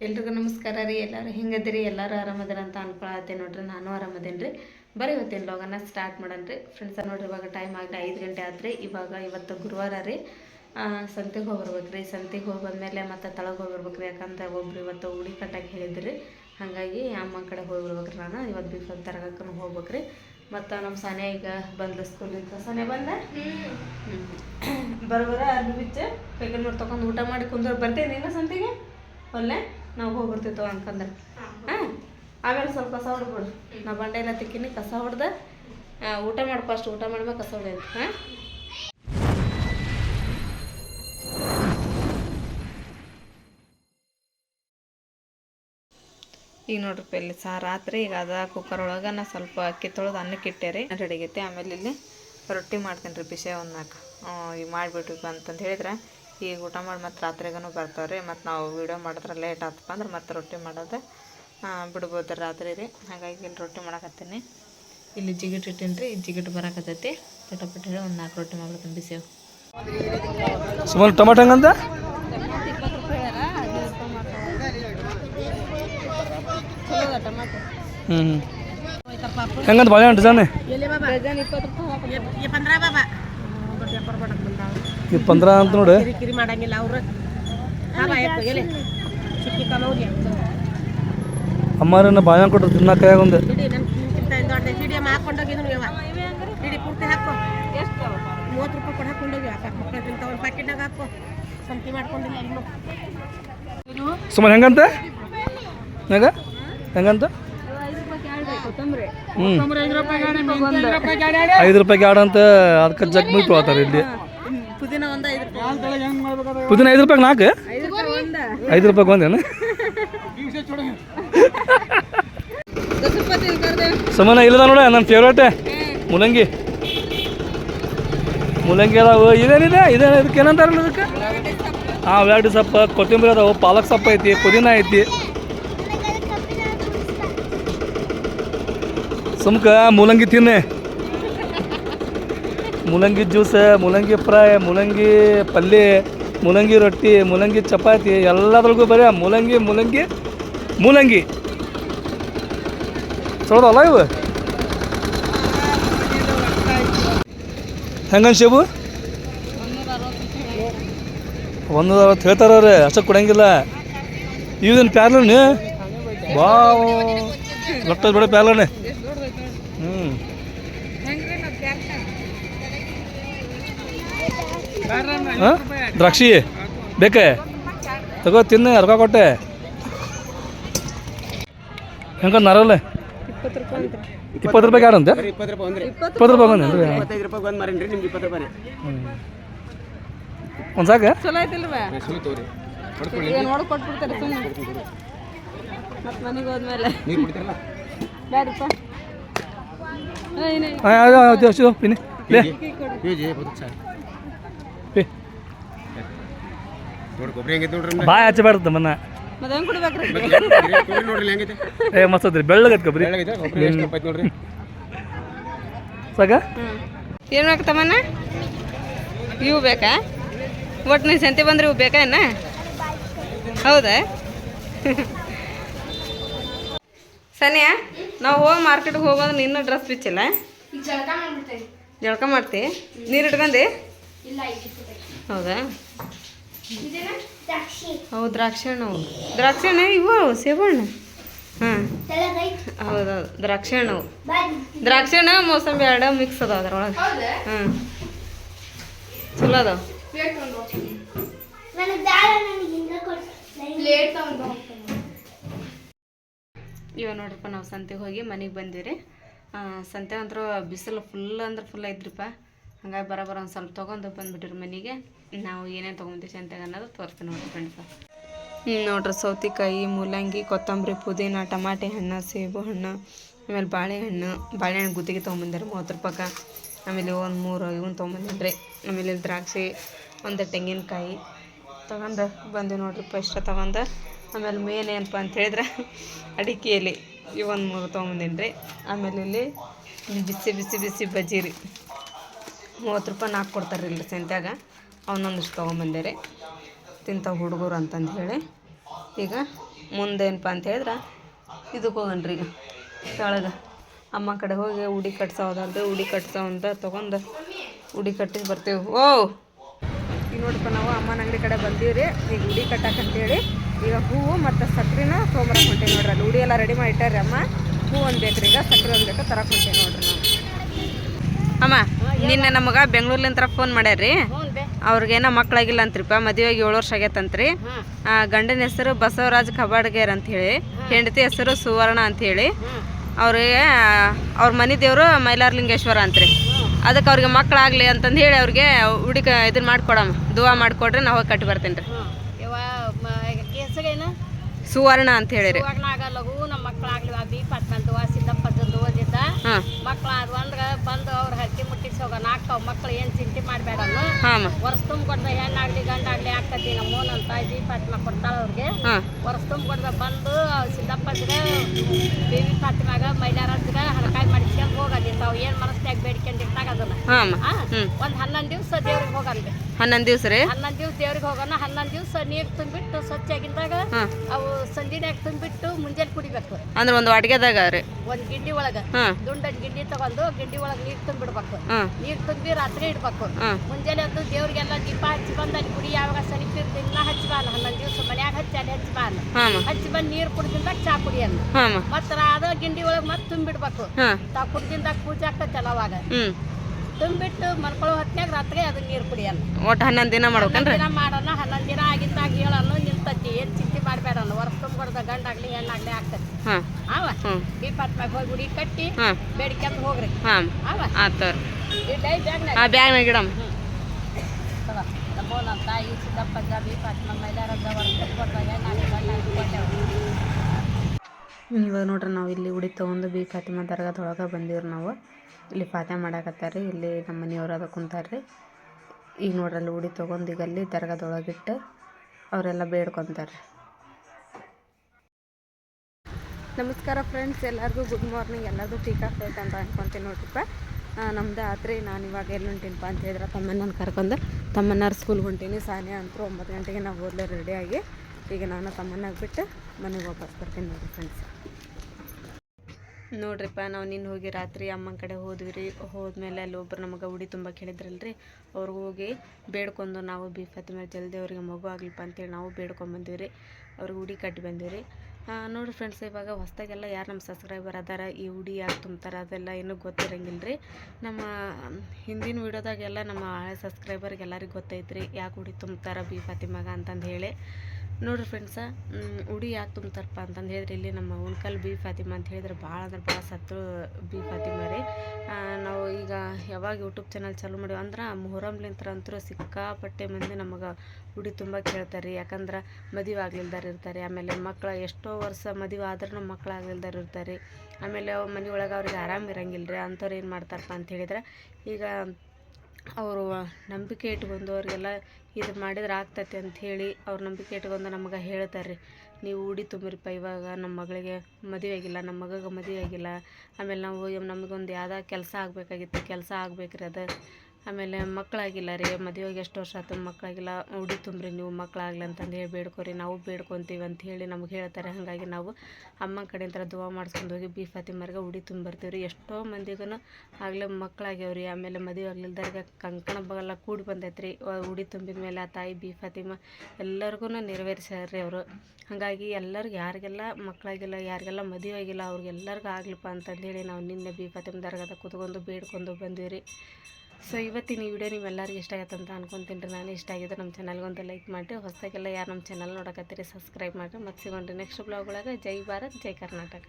ಎಲ್ರಿಗೂ ನಮಸ್ಕಾರ ರೀ, ಎಲ್ಲರೂ ಹೆಂಗದಿರಿ? ಎಲ್ಲರೂ ಆರಾಮದಿರ ಅಂತ ಅನ್ಕೊಳತ್ತೆ ನೋಡ್ರಿ, ನಾನು ಆರಾಮದೇನು ರೀ ಬರೀ ಇವತ್ತಿನ ಲೋಗನ ಸ್ಟಾರ್ಟ್ ಮಾಡೋಣ ರೀ ಫ್ರೆಂಡ್ಸ್ ನೋಡ್ರಿ, ಇವಾಗ ಟೈಮ್ ಆಗಲಿ ಐದು ಗಂಟೆ ಆದ್ರಿ ಇವಾಗ ಇವತ್ತು ಗುರುವಾರ ರೀ. ಸಂತೆಗೆ ಹೋಗ್ಬರ್ಬೇಕು ರೀ. ಸಂತೆಗೆ ಹೋಗಿ ಬಂದಮೇಲೆ ಮತ್ತೆ ತಳಗೆ ಹೋಗ್ಬರ್ಬೇಕು ರೀ. ಯಾಕಂದ್ರೆ ಒಬ್ರು ಇವತ್ತು ಉಡಿ ಕಟ್ಟಕ್ಕೆ ಹೇಳಿದ್ರಿ. ಹಾಗಾಗಿ ಅಮ್ಮ ಕಡೆ ಹೋಗ್ಬಿಡ್ಬೇಕು ರೀ ನಾನು ಇವತ್ತು ಬೀಫ್ ತರಗಕ್ಕೂ ಹೋಗ್ಬೇಕು ರೀ. ಮತ್ತು ನಮ್ಮ ಸನೆ ಈಗ ಬಂದ ಸ್ಕೂಲಿಂದ ಸನೆ ಬಂದ? ಬರೋಬರ ಅಲ್ಲಿ ಬಿಚ್ಚ ಕೈಗೆ ನೋಡಿ ತೊಗೊಂಡು ಊಟ ಮಾಡಿ ಕುಂದ್ರ ಬರ್ತೇನೆ ಸಂತೆಗೆ? ಒಲ್ಲೆ? ನಾವು ಹೋಗ್ಬಿಡ್ತಿತ್ತು ಅಂತಂದ್ರೆ ಹಾಂ. ಆಮೇಲೆ ಸ್ವಲ್ಪ ಕಸ ಹೊಡ್ಬಿಡು ನಾ ಬಂಡೆ ಎಲ್ಲ ತಿಕ್ಕಿನಿ ಕಸ ಹೊಡ್ದೆ ಊಟ ಮಾಡಿ ಫಸ್ಟ್ ಊಟ ಮಾಡ್ಬೇಕು ಕಸ ಹೊಡೆಯೋದು ಹಾಂ. ಈಗ ನೋಡ್ರಿ ಇಲ್ಲಿ ಸಾ ರಾತ್ರಿ ಈಗ ಅದ ಕುಕ್ಕರ್ ಒಳಗೆ ನಾ ಸ್ವಲ್ಪ ಅಕ್ಕಿ ತೊಳೆದು ಅನ್ನಕ್ಕೆ ಇಟ್ಟೆ ರೀ. ರೆಡಿ ಆಗೈತಿ. ಆಮೇಲೆ ಇಲ್ಲಿ ರೊಟ್ಟಿ ಮಾಡ್ತೀನಿ ರೀ ಬಿಸಿ ಒಂದು ನಾಲ್ಕು ಈಗ ಮಾಡಿಬಿಟ್ವಿ ಅಂತಂದು ಹೇಳಿದ್ರೆ. ಈಗ ಊಟ ಮಾಡಿ ಮತ್ತೆ ರಾತ್ರಿಗೂ ಬರ್ತಾವೆ ರೀ ಮತ್ತು ನಾವು ವೀಡಿಯೋ ಮಾಡಿದ್ರೆ ಲೇಟ್ ಆತಪ್ಪ ಅಂದ್ರೆ ಮತ್ತೆ ರೊಟ್ಟಿ ಮಾಡೋದು ಬಿಡ್ಬೋದು ರಾತ್ರಿ ರೀ. ಹಾಗಾಗಿ ಇಲ್ಲಿ ರೊಟ್ಟಿ ಮಾಡಕತ್ತೀನಿ. ಇಲ್ಲಿ ಜಿಗಿಟ್ ಇಟ್ಟೀನಿ ರೀ ಜಿಗಿಟ್ ಬರಕತ್ತೈತಿ. ಪಟ ಪಟ ಹೇಳಿ ಒಂದು ನಾಲ್ಕು ರೊಟ್ಟಿ ಮಾಡ್ಬಿಡ್ತೀನಿ ಬಿಸಿ ಸುಮಾರು ಟೊಮೆಟೊ ಹಂಗಂತ ಹ್ಞೂ ಹೆಂಗಂತ ಬಾಳೆಹಣ್ಣು ಡಿಸೈನ್ ಬಾಬಾ? ಇಪ್ಪತ್ತು ರೂಪಾಯಿ ಈ ಪಂದ್ರ ಅಂತ ನೋಡಿ. ಅಮ್ಮಾರನ್ನ ಬಾಯ ಕೊಟ್ಟರು ತಿನ್ನಕ ಕೈಯಾಗ ಒಂದು. ಸುಮಾರು ಹೆಂಗಂತ? ಹೆಂಗ? ಹೆಂಗಂತ? ಹ್ಞೂ ಐದು ರೂಪಾಯಿ ಆಡಂತ ಅದಕ್ಕೆ ಜಗ್ ಮುಗಿತು ತೊಗೊತಾರೆ ಇಲ್ಲಿ. ಒಂದು ಐದು ರೂಪಾಯಿ ಪುದೀನ ನಾಲ್ಕು? ಐದು ರೂಪಾಯಿ ಒಂದೇನು? ಸಮಾನ ಇಲ್ಲದ ನೋಡ, ನನ್ನ ಫೇವ್ರೇಟೆ ಮುಲಂಗಿ. ಮೂಲಂಗಿ ಅದಾವು. ಇದೇನಿದೆ? ಇದೇನು ಇದಕ್ಕೆ ಏನಂತಾರಲ್ಲ ಇದಕ್ಕೆ? ಹಾಂ ಉಳ್ಳಾಗಡ್ಡಿ ಸೊಪ್ಪು, ಕೊತ್ತಂಬರಿ ಅದಾವು. ಪಾಲಕ್ ಸೊಪ್ಪು ಐತಿ, ಪುದೀನ ಐತಿ. ಸುಮ್ಕ ಮೂಲಂಗಿ ತಿನ್ನೆ. ಮೂಲಂಗಿ ಜ್ಯೂಸ್, ಮೂಲಂಗಿ ಫ್ರೈ, ಮೂಲಂಗಿ ಪಲ್ಯ ಮೂಲಂಗಿ ರೊಟ್ಟಿ, ಮೂಲಂಗಿ ಚಪಾತಿ ಎಲ್ಲದ್ರೊಳಗೂ ಬರೀ ಮೂಲಂಗಿ ಮೂಲಂಗಿ ಮೂಲಂಗಿ. ಚಲೋದಲ್ಲ ಇವು? ಹೆಂಗನ್ ಶೇಬು? ಒಂದು ಅರವತ್ತು ಹೇಳ್ತಾರವ್ರೆ ಅಷ್ಟು ಕೊಡಂಗಿಲ್ಲ. ಇವ್ದೇನು ಪ್ಯಾರ್ಲಣ್ಣು ಬಾ ಲಟ್ಟದ ಬಿಡ ಪ್ಯಾರ್ಲಣ್ಣೆ ಹಾಂ ದ್ರಾಕ್ಷಿ ಬೇಕೆ ತಗೋ ತಿನ್ನು ರೊಕ್ಕ ಕೊಟ್ಟೆ ಹೆಂಗ ನರಲ್ಲ ಇಪ್ಪತ್ತು ರೂಪಾಯಿ ಅಂತ ಇಪ್ಪತ್ತು ರೂಪಾಯಿ ರೂಪಾಯಿ ಒಂದು ಸಾಕ ನಿಮ್ಗೆ ಇಪ್ಪತ್ತು ರೂಪಾಯಿ ಪಿನ್ನಿ ಏನು ನೋಡ್ ಕೊಟ್ಬಿಡ್ತಾರೆ ಸುಮ್ಮನೆ ಮತ್ತೆ ಮನೆಗೆ ಹೋದ್ಮೇಲೆ ನೀರು ಕುಡಿತಾರಲ್ಲ ಬ್ಯಾಡಪ್ಪ ಏನೇ ಹಾಂ ಅಷ್ಟು ಪಿನಿ ಲೇ ಹೇಜಿ ಬದುಕು ಸರ್ ಪಿ ನೋಡಿ ಕೊಬ್ಬರಿ ಹೆಂಗೈತೆ ನೋಡ್ರಿ ಬಾಯ್ ಹಚ್ಚಬಾರ್ದು ಮನ್ನ ಮತ್ತೆ ಏನು ಕುಡಿಬೇಕ್ರಿ ಕೊಬ್ಬರಿ ನೋಡ್ರಿ ಹೆಂಗೈತೆ? ಏ ಬೆಳ್ಳಗೈತೆ ಕೊಬ್ಬರಿ. ಬೆಳ್ಳಗೈತೆ ಕೊಬ್ಬರಿ ಎಷ್ಟು ರೂಪಾಯಿ ನೋಡ್ರಿ? ಸಾಕ? ಹ್ಞೂ ಏನು ಹಾಕ್ತಮ್ಮನ್ನ ಇವು ಬೇಕಾ? ಒಟ್ಟು ನೀನು ಸಂತೆ ಬಂದ್ರೆ ಇವು ಬೇಕಾ ಏನ? ಹೌದಾ? ಸನಿಯಾ ನಾವು ಹೋಗಿ ಮಾರ್ಕೆಟ್ಗೆ ಹೋಗೋದು ನಿನ್ನ ಡ್ರೆಸ್ ಬಿಚ್ಚಿಲ್ಲ ಜಳಕ ಮಾಡ್ತಿ? ನೀರು ಇಟ್ಕೊಂಡಿ ಹೌದಾ? ಹೌದು ದ್ರಾಕ್ಷಿ ಹಣ್ಣು. ದ್ರಾಕ್ಷಿ ಹಣ್ಣು ಇವು ಸೇಬು ಹಣ್ಣು ಹಾಂ. ಹೌದೌದು ದ್ರಾಕ್ಷಿ ಹಣ್ಣು. ದ್ರಾಕ್ಷಿ ಹಣ್ಣು ಮೋಸಂಬಿ ಎರಡು ಮಿಕ್ಸ್ ಅದಾವ ಅದ್ರೊಳಗೆ. ಹಾಂ. ಚಲೋ ಅದಾವ. ಇವ ನೋಡ್ರಿಪ್ಪ ನಾವು ಸಂತೆಗೆ ಹೋಗಿ ಮನೆಗೆ ಬಂದಿವಿ ಸಂತೆ ಅಂದ್ರೆ ಬಿಸಿಲು ಫುಲ್ ಅಂದ್ರೆ ಫುಲ್ ಐತ್ರಿಪ್ಪ. ಹಂಗಾಗಿ ಬರೋಬರ ಒಂದು ಸ್ವಲ್ಪ ತೊಗೊಂಡು ಬಂದ್ಬಿಟ್ಟಿರಿ ಮನೆಗೆ. ನಾವು ಏನೇನು ತೊಗೊಂತೀವಿ ಅಂತ ಅನ್ನೋದು ತೋರಿಸ್ತೀನಿ ನೋಡಿ ಫ್ರೆಂಡ್ಸ್ ನೋಡ್ರಿ ಸೌತೆಕಾಯಿ, ಮೂಲಂಗಿ, ಕೊತ್ತಂಬರಿ, ಪುದೀನ, ಟಮಾಟೆ ಹಣ್ಣು, ಸೇಬು ಹಣ್ಣು, ಆಮೇಲೆ ಬಾಳೆಹಣ್ಣು. ಬಾಳೆಹಣ್ಣು ಗುತ್ತಿಗೆ ತೊಗೊಂಬಂದಿರಿ ಮೂವತ್ತು ರೂಪಾಯಿ ಆಮೇಲೆ ಒಂದು ಮೂರು ಇವನ್ ತೊಗೊಂಬಂದಿದ್ರಿ. ಆಮೇಲೆ ಇಲ್ಲಿ ದ್ರಾಕ್ಷಿ, ಒಂದು ತೆಂಗಿನಕಾಯಿ ತಗೊಂಡು ಬಂದು ನೋಡ್ರಿ ಫಸ್ಟ್ ತೊಗೊಂಡು. ಆಮೇಲೆ ಮೇನ್ ಏನಪ್ಪ ಅಂತ ಹೇಳಿದ್ರೆ ಅಡಿಕೆ ಎಲೆ ಇವೊಂದು ಮೂರು ತೊಗೊಂಬಂದಿನಿ ರೀ ಆಮೇಲೆ ಇಲ್ಲಿ ಬಿಸಿ ಬಿಸಿ ಬಿಸಿ ಬಜ್ಜಿ ರೀ ಮೂವತ್ತು ರೂಪಾಯಿ ನಾಲ್ಕು ಕೊಡ್ತಾರೆ ಇಲ್ಲಿ ಸಂತ್ಯಾಗ ಅವನೊಂದಿಷ್ಟು ತೊಗೊಂಬಂದೆ ರೀ ತಿಂತಾವ ಹುಡುಗರು ಅಂತಂದು ಹೇಳಿ. ಈಗ ಮುಂದೇನಪ್ಪ ಅಂತ ಹೇಳಿದ್ರೆ, ಇದಕ್ಕೆ ಹೋಗೋಣ ಈಗ. ಕೆಳಗೆ. ಅಮ್ಮ ಕಡೆ ಹೋಗಿ ಉಡಿ ಕಟ್ಸೋದಲ್ರಿ ಉಡಿ ಕಟ್ಸೋ ಅಂತ ತೊಗೊಂಡು ಉಡಿ ಕಟ್ಟಿ ಬರ್ತೀವಿ. ಓ! ಈಗ ನೋಡಪ್ಪ ನಾವು ಅಮ್ಮನ ಅಂಗಡಿ ಕಡೆ ಬಂದೀವ್ರಿ. ಈಗ ಉಡಿ ಕಟ್ಟಕ್ಕೆ ಅಂತೇಳಿ. ಈಗ ಹೂವು ಮತ್ತು ಸಕ್ರೆನ ತೊಗೊಂಬರಕ್ಕೆ ಹೊಂಟೇವಿ ನೋಡ್ರಿ. ಅಲ್ಲಿ ಉಡಿ ಎಲ್ಲ ರೆಡಿ ಮಾಡಿ ಇಟ್ಟಾರ್ರಿ ಅಮ್ಮ. ಹೂ ಒಂದು ಬೇಕ್ರಿ ಈಗ. ಸಕ್ರೆ ಒಂದು ಬೇಕು ತರಕ್ಕೆ ಹೊಂಟೇವಿ ನೋಡ್ರಿ ನಾವು. ಅಮ್ಮ ನಿನ್ನೆ ಮಗ ಬೆಂಗಳೂರ್ಲಿಂದ ಫೋನ್ ಮಾಡ್ಯಾರ್ರಿ. ಅವ್ರಿಗೇನೋ ಮಕ್ಕಳಾಗಿಲ್ಲ ಅಂತ್ರಿಪ್ಪ ಮದುವೆಗೆ ಏಳು ವರ್ಷ ಆಗೈತಂತ್ರಿ ಗಂಡನ ಹೆಸರು ಬಸವರಾಜ್ ಕಬಾಡ್ಗೇರ್ ಅಂತ ಹೇಳಿ ಹೆಂಡತಿ ಹೆಸರು ಸುವರ್ಣ ಅಂತ ಹೇಳಿ ಅವ್ರಿಗೆ ಅವ್ರ ಮನೆ ದೇವರು ಮೈಲಾರಲಿಂಗೇಶ್ವರ ಅಂತ್ರಿ. ಅದಕ್ಕೆ ಅವ್ರಿಗೆ ಮಕ್ಕಳಾಗ್ಲಿ ಅಂತಂದು ಹೇಳಿ ಅವ್ರಿಗೆ ಹುಡುಗ ಇದನ್ನ ಮಾಡ್ಕೊಡಮ್ಮ ದುವಾ ಮಾಡಿಕೊಡ್ರಿ ನಾವು ಹೋಗಿ ಕಟ್ಟಿ ಬರ್ತೀನಿ ರೀ. ಸುವರ್ಣ ಅಂತ ಸುವರ್ಣ ಅಂತ ಹೇಳಿರಿ ಮಕ್ಳು ಅದು ಅಂದ್ರೆ ಬಂದು ಅವ್ರ ಹತ್ತಿ ಮುಟ್ಟಿಸಿ ಹೋಗೋಣ. ಅಕ್ಕ ಮಕ್ಳು ಏನು ಚಿಂತೆ ಮಾಡಬೇಡ ವರ್ಷ ತುಂಬ ಕೊಡ್ದ ಹೆಣ್ಣಾಗ್ಲಿ ಗಂಡಾಗ್ಲಿ ಆಗ್ತತಿ ನಮ್ಮ ಮೋನಂತ ತಾಯಿ ಫಾತಿಮಾ ಕೊಡ್ತಾಳ ಅವ್ರಿಗೆ. ವರ್ಷ ತುಂಬ ಕೊಡ್ದ ಬಂದು ಸಿದ್ದಪ್ಪಜ್ಗ ಬೇಬಿ ಫಾತಿಮಾಗ ಮೈಲಾರಜ್ಗ ಹರಕಾಯಿ ಮಾಡಿಸ್ಕೊಂಡು ಹೋಗೋದಿ ತಾವು ಏನು ಹಾಂ ಒಂದು ಹನ್ನೊಂದು ದಿವಸ ದೇವ್ರಿಗೆ ಹೋಗನ್ರಿ ಹನ್ನೊಂದು ದಿವ್ಸ ರೀ? ಹನ್ನೊಂದು ದಿವಸ ದೇವ್ರಿಗೆ ಹೋಗೋಣ ಹನ್ನೊಂದು ದಿವಸ ನೀರು ತುಂಬಿಟ್ಟು ಸ್ವಚ್ಛಾಗಿದ್ದಾಗ ಆಗಿದ್ದಾಗ ಅವು ಸಂಜಿನ್ಯಾಗ ತುಂಬಿಟ್ಟು ಮುಂಜಾನೆ ಕುಡಿಬೇಕು. ಅಂದ್ರೆ ಒಂದು ಅಡ್ಗೆದಾಗ ರೀ? ಒಂದು ಗಿಂಡಿ ಒಳಗೆ. ದುಂಡನ್ ಗಿಂಡಿ ತಗೊಂಡು ಗಿಂಡಿ ಒಳಗೆ ನೀರು ತುಂಬಿಡ್ಬೇಕು. ನೀರ್ ತುಂಬಿ ರಾತ್ರಿ ಇಡ್ಬೇಕು. ಮುಂಜಾನೆ ಅದು ದೇವ್ರಿಗೆಲ್ಲ ದೀಪ ಹಚ್ಚಿ ಬಂದು ಅಲ್ಲಿ ಗುಡಿ ಯಾವಾಗ ದಿನ ಹಚ್ಚಿ ಬಾನ ಹನ್ನೊಂದು ದಿವಸ ಮನ್ಯಾಗ ಹಚ್ಚಿ ಅಲ್ಲಿ ಹಚ್ಚಿ ಬಾನ ಹಚ್ಚಿ ಬಂದು ನೀರು ಕುಡ್ದಿಂದಾಗ ಚಾ ಕುಡಿಯಲ್ಲ ಮತ್ತೆ ಅದ ಗಿಂಡಿ ಒಳಗೆ ಮತ್ತೆ ತುಂಬಿಡ್ಬೇಕು. ಚಾ ತಾ ಕುಡ್ದಿಂದಾಗ ಪೂಜೆ ಆಗ್ತೈತಲ್ಲ ಅವಾಗ. ತುಂಬಿಟ್ಟು ಮಲ್ಕೊಳ್ಳೋ ಹೊತ್ನ್ಯಾಗ ರಾತ್ರಿ ಅದು ನೀರು ಕುಡಿಯಲ್ಲ. ಒಟ್ಟು ಹನ್ನೊಂದು ದಿನ ಮಾಡ್ಬೇಕನ್ರಿ? ದಿನ ಮಾಡೋಣ ಹನ್ನೊಂದು ದಿನ ಆಗಿದ್ದಾಗ ಹೇಳೋಣ ನಿಲ್ತತಿ ಏನು ಚಿಂತೆ ಮಾಡಬೇಡ ವರ್ಷ ತುಂಬಿಡ್ದ ಗಂಡಾಗ್ಲಿ ಹೆಣ್ಣಾಗ್ಲಿ ಆಗ್ತೈತಿ. ಹಾಂ. ಅವ ಹ್ಞೂ ದೀಪಾತ್ಮ್ಯಾಗ ಹೋಗಿ ಗುಡಿ ಕಟ್ಟಿ ಹಾಂ. ಬೇಡಿಕೆಂದು ಹೋಗ್ರಿ. ಹಾಂ. ಅವ ಆತು ಇಡ್ಲೈ ಬ್ಯಾಗ್ನಾಗ. ಆ ಬ್ಯಾಗ್ನಾಗ ಇಡಮ್ಮ ತಗೋ. ನಮ್ಮ ನಮ್ಮ ತಾಯಿ ಸಿದ್ದಪ್ಪಜ್ಜ ದೀಪಾತ್ಮ ಮೈಲಾರಜ್ಜ ವರ್ಷ ಕೊಡ್ದ ಹೆಣ್ಣಾಗ್ಲಿ ಗಂಡಾಗ್ಲಿ ಕೊಟ್ಟೆವು ಇವಾಗ ನೋಡ್ರಿ ನಾವು ಇಲ್ಲಿ ಉಡಿ ತೊಗೊಂಡು ಬಿ ಫಾತಿಮಾ ದರ್ಗಾದೊಳಗೆ ಬಂದೀವ್ರಿ ನಾವು. ಇಲ್ಲಿ ಫಾತೆ ಮಾಡಾಕತ್ತಾರ ಇಲ್ಲಿ ನಮ್ಮ ಮನೆಯವ್ರು ಅದ ಕುಂತಾರ್ರಿ. ಈಗ ನೋಡ್ರಿ ಅಲ್ಲಿ ಉಡಿ ತೊಗೊಂಡು ಈಗ ಅಲ್ಲಿ ದರ್ಗಾದೊಳಗಿಟ್ಟು ಅವರೆಲ್ಲ ಬೇಡ್ಕೊತಾರೆ ನಮಸ್ಕಾರ ಫ್ರೆಂಡ್ಸ್ ಎಲ್ಲರಿಗೂ ಗುಡ್ ಮಾರ್ನಿಂಗ್ ಎಲ್ಲರಿಗೂ ಟೀಕ್ ಆಗ್ತೈತೆ ಅಂತ ಅನ್ಕೊತೀನಿ ನೋಡ್ರಿಪ್ಪ ನಮ್ದು ಆತ್ರಿ, ನಾನು ಇವಾಗ ಎಲ್ಲಿ ಅಂತ ಹೇಳಿದ್ರೆ ತಮ್ಮನ್ನ ಕರ್ಕೊಂಡು. ತಮ್ಮನ್ನಾರು ಸ್ಕೂಲ್ಗೆ ಹೊಂಟೀನಿ ಸಾನಿಯಾ ಅಂತೂ ಒಂಬತ್ತು ಗಂಟೆಗೆ ನಾವು ಓದ್ಲೇ ರೆಡಿಯಾಗಿ ಈಗ ನಾನು ತಮ್ಮನ್ನಾಗ ಬಿಟ್ಟು ಮನೆಗೆ ವಾಪಸ್ ಬರ್ತೀನಿ ನೋಡಿರಿ ಫ್ರೆಂಡ್ಸ್ ನೋಡ್ರಿಪ್ಪ, ನಾವು ನಿನ್ನ ಹೋಗಿ ರಾತ್ರಿ ಅಮ್ಮನ ಕಡೆ ಹೋದ್ವಿ ರೀ ಹೋದ್ಮೇಲೆ ಅಲ್ಲಿ ಒಬ್ರು ನಮಗೆ ಉಡಿ ತುಂಬ ಕೇಳಿದ್ರಲ್ರಿ ಅವ್ರಿಗೆ ಹೋಗಿ ಬೇಡ್ಕೊಂಡು ನಾವು ಬಿ ಫಾತಿಮಾ ಜಲ್ದಿ ಅವ್ರಿಗೆ ಮಗು ಆಗಲಿಪ್ಪ ಅಂತೇಳಿ ನಾವು ಬೇಡ್ಕೊಂಬಂದಿವಿ ರೀ ಅವ್ರಿಗೆ ಉಡಿ ಕಟ್ಟಿ ಬಂದಿವಿ ರೀ ನೋಡಿರಿ ಫ್ರೆಂಡ್ಸ್ ಇವಾಗ ಹೊಸ್ದಾಗೆಲ್ಲ ಯಾರು ನಮ್ಮ ಸಬ್ಸ್ಕ್ರೈಬರ್ ಅದಾರ, ಈ ಉಡಿ ಯಾಕೆ ತುಂಬ್ತಾರೆ ಅದೆಲ್ಲ ಏನೂ ಗೊತ್ತಿರಂಗಿಲ್ಲ ರೀ ನಮ್ಮ ಹಿಂದಿನ ವೀಡಿಯೋದಾಗೆಲ್ಲ ನಮ್ಮ ಹಳೆ ಸಬ್ಸ್ಕ್ರೈಬರ್ಗೆ ಎಲ್ಲರಿಗೆ ಗೊತ್ತೈತ್ರಿ, ಯಾಕೆ ಉಡಿ ತುಂಬ್ತಾರೆ ಬಿ ಫಾತಿಮಾಗ ಅಂತಂದು ಹೇಳಿ. ನೋಡಿರಿ ಫ್ರೆಂಡ್ಸ ಉಡಿ ಯಾಕೆ ತುಂಬ್ತಾರಪ್ಪ ಅಂತಂದು ಹೇಳಿದ್ರೆ ಇಲ್ಲಿ ನಮ್ಮ ಉಣ್ಕಲ್ ಬಿ ಫಾತಿಮ ಅಂತ ಹೇಳಿದ್ರೆ ಭಾಳ ಅಂದ್ರೆ ಭಾಳ ಸತ್ತು ಬಿ ಫಾತಿಮ ರೀ. ನಾವು ಈಗ ಯಾವಾಗ ಯೂಟ್ಯೂಬ್ ಚಾನಲ್ ಚಾಲು ಮಾಡಿವಿ ಅಂದ್ರೆ ಮೊಹರಂಲಿಂತ್ರ ಅಂತೂ ಸಿಕ್ಕಾಪಟ್ಟೆ ಮಂದಿ ನಮಗೆ ಉಡಿ ತುಂಬ ಕೇಳ್ತಾರೆ ರೀ. ಯಾಕಂದ್ರೆ ಮದುವೆ ಆಗ್ಲಿಲ್ದಾರ ಇರ್ತಾರೆ, ಆಮೇಲೆ ಮಕ್ಳು ಎಷ್ಟೋ ವರ್ಷ ಮದುವೆ ಆದ್ರೂ ಮಕ್ಳು ಆಗ್ಲಿಲ್ದಾರ ಇರ್ತಾರೆ. ಆಮೇಲೆ ಮನೆ ಒಳಗೆ ಅವ್ರಿಗೆ ಆರಾಮ ಇರಂಗಿಲ್ಲ ರೀ ಅಂಥವ್ರು ಏನು ಮಾಡ್ತಾರಪ್ಪ ಅಂತ ಹೇಳಿದ್ರೆ ಈಗ ಅವರು ನಂಬಿಕೆ ಇಟ್ಕೊಂಡು ಅವ್ರಿಗೆಲ್ಲ ಇದು ಮಾಡಿದ್ರೆ ಆಗ್ತೈತೆ ಹೇಳಿ ಅವ್ರು ನಂಬಿಕೆ ಇಟ್ಕೊಂಡು ನಮಗೆ ಹೇಳ್ತಾರೆ ರೀ ನೀವು ಉಡಿ ತುಂಬಿರಿಪ್ಪ ಇವಾಗ, ನಮ್ಮ ಮಗಳಿಗೆ ಮದುವೆ ಆಗಿಲ್ಲ, ನಮ್ಮ ಮಗಗೆ ಮದುವೆ ಆಗಿಲ್ಲ. ಆಮೇಲೆ ನಾವು ನಮಗೊಂದು ಯಾವ್ದೋ ಕೆಲಸ ಆಗಬೇಕಾಗಿತ್ತು, ಕೆಲಸ ಆಗ್ಬೇಕ್ರಿ ಅದು. ಆಮೇಲೆ ಮಕ್ಕಳಾಗಿಲ್ಲ ರೀ, ಮದುವೆಗೆ ಎಷ್ಟು ವರ್ಷ ಆಯ್ತು ಮಕ್ಕಳಾಗಿಲ್ಲ, ಉಡಿ ತುಂಬ್ರಿ ನೀವು ಮಕ್ಕಳಾಗ್ಲಿ ಅಂತಂದು ಹೇಳಿ ಬೇಡ್ಕೊರಿ, ನಾವು ಬೇಡ್ಕೊತೀವಿ ಅಂತ ಹೇಳಿ ನಮ್ಗೆ ಹೇಳ್ತಾರೆ. ಹಾಗಾಗಿ ನಾವು ಅಮ್ಮ ಕಡೆಯಿಂದ ದುವಾ ಮಾಡಿಸ್ಕೊಂಡು ಹೋಗಿ ಬಿ ಫಾತಿಮರ್ಗೆ ಉಡಿ ತುಂಬಿರ್ತೀವಿ ರೀ. ಎಷ್ಟೋ ಮಂದಿಗೂ ಆಗಲೇ ಮಕ್ಕಳಾಗ್ಯಾವ್ರಿ, ಆಮೇಲೆ ಮದುವೆ ಆಗ್ಲಿಲ್ದಾರ್ಗೆ ಕಂಕಣ ಬಗಲ್ಲ ಕೂಡಿ ಬಂದೈತೆ ರೀ. ಉಡಿ ತುಂಬಿದ ಮೇಲೆ ಆ ತಾಯಿ ಬಿ ಫಾತಿಮಾ ಎಲ್ಲರಿಗೂ ರೀ ಅವರು. ಹಾಗಾಗಿ ಎಲ್ಲರಿಗೂ ಯಾರಿಗೆಲ್ಲ ಮಕ್ಕಳಾಗಿಲ್ಲ, ಯಾರಿಗೆಲ್ಲ ಮದುವೆ ಆಗಿಲ್ಲ, ಅವ್ರಿಗೆಲ್ಲರಿಗೂ ಅಂತಂದು ಅಂತಂದೇಳಿ ನಾವು ನಿನ್ನೆ ಬಿ ಫಾತಿಮ ದರ್ಗದಾಗ ಕೂತ್ಕೊಂಡು ಬೇಡ್ಕೊಂಡು ಬಂದೀವಿ ರೀ. ಸೊ ಇವತ್ತಿನ ಈ ವಿಡಿಯೋ ನಿಮ್ಮೆಲ್ಲರಿಗೂ ಇಷ್ಟ ಆಗತ್ತೆ ಅಂತ ಅನ್ಕೊಂತೀನಿ ರೀ. ನಾನು ಇಷ್ಟ ಆಗಿದ್ದು ನಮ್ಮ ಚಾನಲ್ಗೊಂದು ಲೈಕ್ ಮಾಡಿರಿ. ಹೊಸದಾಗೆಲ್ಲ ಯಾರು ನಮ್ಮ ಚಾನಲ್ ನೋಡಕತ್ತೀರಿ ಸಬ್ಸ್ಕ್ರೈಬ್ ಮಾಡಿರಿ. ಮತ್ತೆ ಸಿಗೋಣ್ರಿ ನೆಕ್ಸ್ಟ್ ಬ್ಲಾಗ್ ಒಳಗೆ. ಜೈ ಭಾರತ್, ಜೈ ಕರ್ನಾಟಕ.